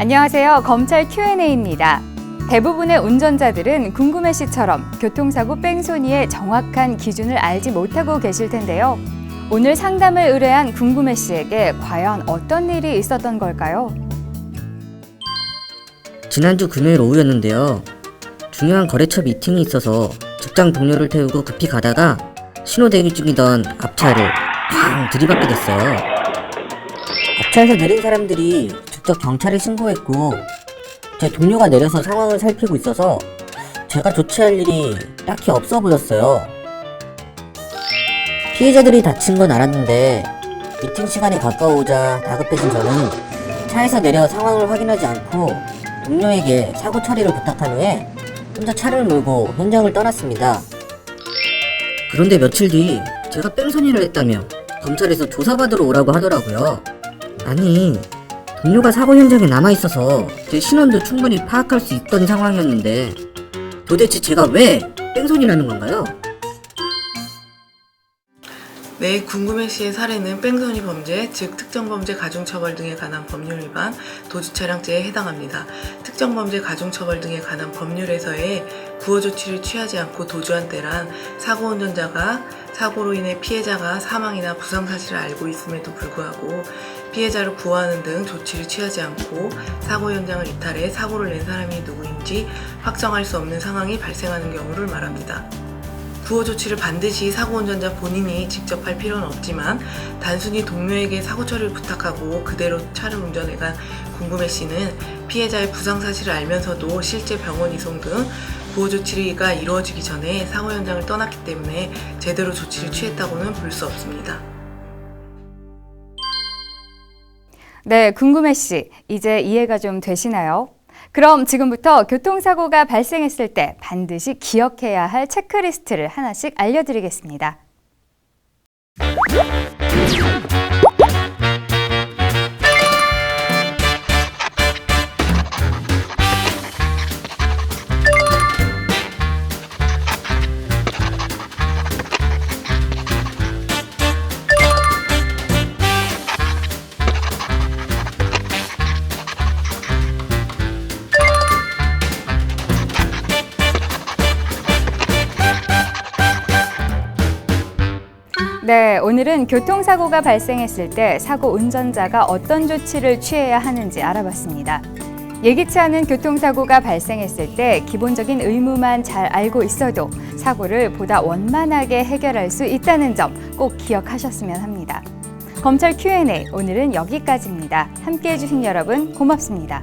안녕하세요. 검찰 Q&A입니다. 대부분의 운전자들은 궁금해 씨처럼 교통사고 뺑소니의 정확한 기준을 알지 못하고 계실 텐데요. 오늘 상담을 의뢰한 궁금해 씨에게 과연 어떤 일이 있었던 걸까요? 지난주 금요일 오후였는데요. 중요한 거래처 미팅이 있어서 직장 동료를 태우고 급히 가다가 신호 대기 중이던 앞차를 쾅 들이받게 됐어요. 앞차에서 내린 사람들이 직접 경찰에 신고했고 제 동료가 내려서 상황을 살피고 있어서 제가 조치할 일이 딱히 없어 보였어요. 피해자들이 다친 건 알았는데 미팅 시간이 가까워오자 다급해진 저는 차에서 내려 상황을 확인하지 않고 동료에게 사고 처리를 부탁한 후에 혼자 차를 몰고 현장을 떠났습니다. 그런데 며칠 뒤 제가 뺑소니를 했다며 검찰에서 조사받으러 오라고 하더라고요. 아니, 동료가 사고 현장에 남아있어서 제 신원도 충분히 파악할 수 있던 상황이었는데 도대체 제가 왜 뺑소니라는 건가요? 네, 궁금해 씨의 사례는 뺑소니 범죄, 즉 특정 범죄 가중처벌 등에 관한 법률 위반, 도주 차량죄에 해당합니다. 특정 범죄 가중처벌 등에 관한 법률에서의 구호 조치를 취하지 않고 도주한 때란 사고 운전자가 사고로 인해 피해자가 사망이나 부상 사실을 알고 있음에도 불구하고 피해자를 구호하는 등 조치를 취하지 않고 사고 현장을 이탈해 사고를 낸 사람이 누구인지 확정할 수 없는 상황이 발생하는 경우를 말합니다. 구호 조치를 반드시 사고 운전자 본인이 직접 할 필요는 없지만 단순히 동료에게 사고 처리를 부탁하고 그대로 차를 운전해간 궁금해 씨는 피해자의 부상 사실을 알면서도 실제 병원 이송 등 구호 조치가 이루어지기 전에 사고 현장을 떠났기 때문에 제대로 조치를 취했다고는 볼 수 없습니다. 네, 궁금해 씨. 이제 이해가 좀 되시나요? 그럼 지금부터 교통사고가 발생했을 때 반드시 기억해야 할 체크리스트를 하나씩 알려드리겠습니다. 네, 오늘은 교통사고가 발생했을 때 사고 운전자가 어떤 조치를 취해야 하는지 알아봤습니다. 예기치 않은 교통사고가 발생했을 때 기본적인 의무만 잘 알고 있어도 사고를 보다 원만하게 해결할 수 있다는 점 꼭 기억하셨으면 합니다. 검찰 Q&A 오늘은 여기까지입니다. 함께 해주신 여러분 고맙습니다.